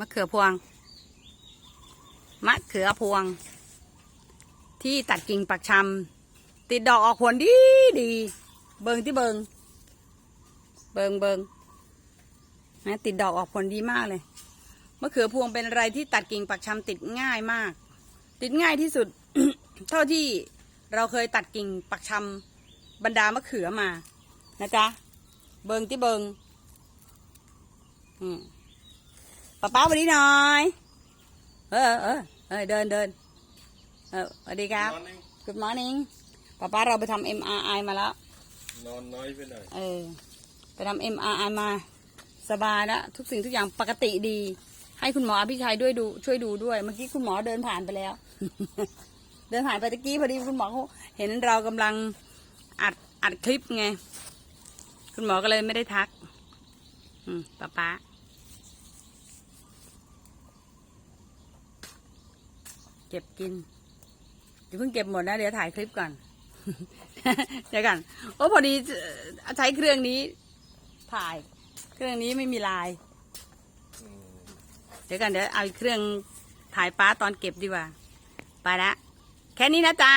มะเขือพวง มะเขือพวง ที่ตัดกิ่งปักชำติดดอกออกผลดีดี เบิงที่เบิง เบิงเบิงนะติดดอกออกผลดีมากเลยมะเขือพวงเป็นอะไรที่ตัดกิ่งปักชำติดง่ายมาก ติดง่ายที่สุด เท่าที่เราเคยตัดกิ่งปักชำบรรดามะเขือมา นะจ๊ะ เบิงที่เบิง อืม ป้าป้าวันนี้หน่อย เออเออเออเดินเดินเออสวัสดีครับ Morning Good morning ป้าป้าเราไปทำ MRI มาแล้ว นอนน้อยไปหน่อย เออ ไปทำ MRI มา สบายแล้วทุกสิ่งทุกอย่างปกติดี ให้คุณหมออภิชัยด้วยดู ช่วยดูด้วย เมื่อกี้คุณหมอเดินผ่านไปแล้ว เดินผ่านไปตะกี้พอดีคุณหมอเขาเห็นเรากำลังอัดอัดคลิปไง คุณหมอก็เลยไม่ได้ทัก อืมป้าป้า เก็บกินอย่าเพิ่งเก็บหมดนะ เดี๋ยวถ่ายคลิปก่อนเดี๋ยวกันโอ้พอดีใช้เครื่องนี้ ถ่าย เครื่องนี้ไม่มีลาย เดี๋ยวกันเดี๋ยวเอาเครื่องถ่ายป้าตอนเก็บดีกว่า ไปละ แค่นี้นะจ๊ะ